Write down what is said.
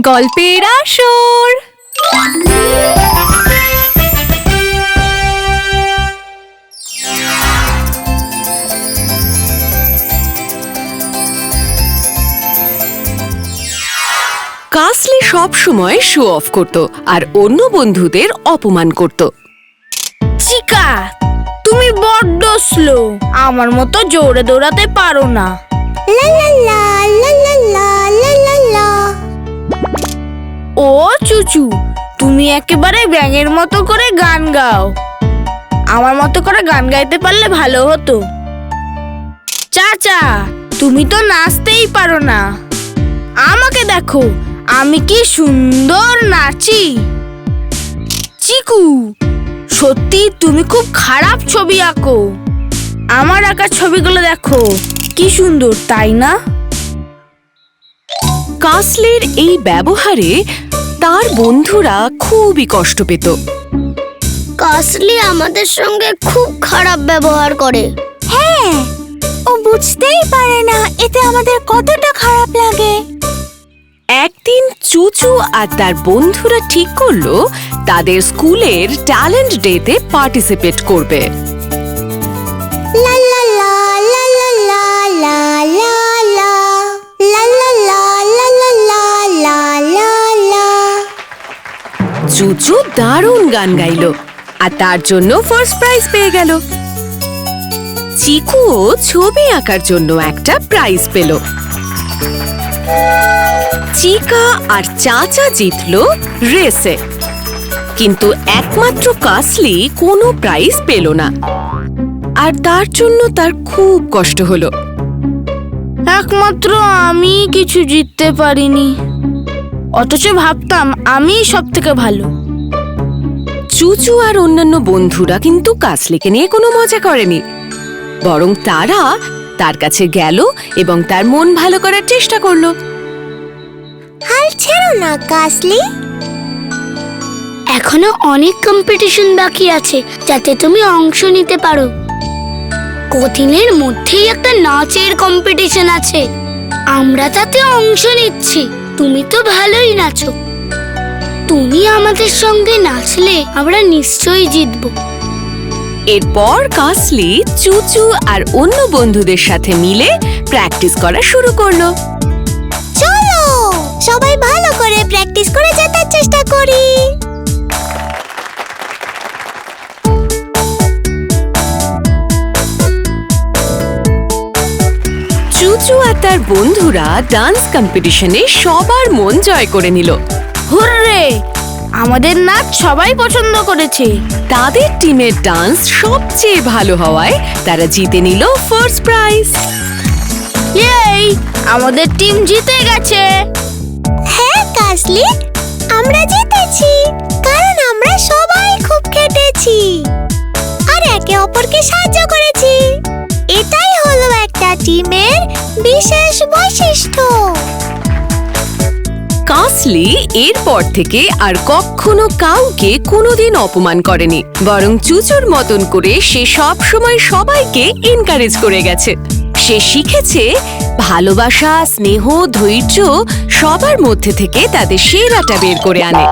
গল্পের আসর। কাসলি সব সময় শো অফ করত আর অন্য বন্ধুদের অপমান করত। চিকা তুমি বড্ড স্লো আমার মতো জোরে দৌড়াতে পারো না। লা লা লা চুচু তুমি একেবারে ব্যাঙের মতো করে গান গাও। আমার মতো করে গান গাইতে পারলে ভালো হতো। চাচা, তুমি তো নাচতেই পারো না। আমাকে দেখো, আমি কি সুন্দর নাচি। চিকু, সত্যি তুমি খুব খারাপ ছবি আঁকো। আমার আঁকা ছবিগুলো দেখো, কি সুন্দর, তাই না? কাসলির এই ব্যবহারে তার বন্ধুরা খুবই কষ্ট পেত। কাসলি আমাদের সঙ্গে খুব খারাপ ব্যবহার করে। হ্যাঁ ও বুঝতেই পারে না এতে আমাদের কতটা খারাপ লাগে। একদিন চুচু আর তার বন্ধুরা ঠিক করল তাদের স্কুলের ট্যালেন্ট ডেতে পার্টিসিপেট করবে। লা চুচু দারুণ গান গাইলো। আর তার জন্য ফার্স্ট প্রাইজ পেয়ে গেল। চিকুও ছবি আঁকার জন্য একটা প্রাইজ পেল। চিকা আর চাচা জিতলো রেসে কিন্তু একমাত্র কাসলি কোনো প্রাইজ পেল না। আর তার জন্য তার খুব কষ্ট হলো। একমাত্র আমি কিছু জিততে পারিনি। অথচ ভাবতাম আমি সব থেকে ভালো। চুচু আর অন্যান্য বন্ধুরা কিন্তু কাসলিকে নিয়ে কোনো মজা করেনি। বরং তারা তার কাছে গেল এবং তার মন ভালো করার চেষ্টা করল। হাল ছেড়ো না কাসলি। এখনও অনেক কম্পিটিশন বাকি আছে যাতে তুমি অংশ নিতে পারো। কদিনের মধ্যেই একটা নাচের কম্পিটিশন আছে। আমরা তাতে অংশ নিচ্ছি। তুমি তো ভালোই নাচো। তুমি আমাদের সঙ্গে নাচলে আমরা নিশ্চয়ই জিতব। এরপর কাসলি চুচু আর অন্য বন্ধুদের সাথে মিলে প্র্যাকটিস করা শুরু করল। চলো! সবাই ভালো করে প্র্যাকটিস করে জেতার চেষ্টা করি। চুচু আর তার বন্ধুরা ডান্স কম্পিটিশনে সবার মন জয় করে নিল। হুররে! আমাদের নাচ সবাই পছন্দ করেছে। তাদের টিমের ডান্স সবচেয়ে ভালো হওয়ায় তারা জিতে নিল ফার্স্ট প্রাইজ এই আমাদের টিম জিতে গেছে। হ্যাঁ কাসলি আমরা জিতেছি। কারণ আমরা সবাই বিশেষ বৈশিষ্ট্য। কাসলি এরপর থেকে আর কখনো কাউকে কোনোদিন অপমান করেনি, বরং চুচুর মতন করে সে সব সময় সবাইকে এনকারেজ করে গেছে। সে শিখেছে ভালোবাসা, স্নেহ, ধৈর্য সবার মধ্যে থেকে তাদের সেরাটা বের করে আনে।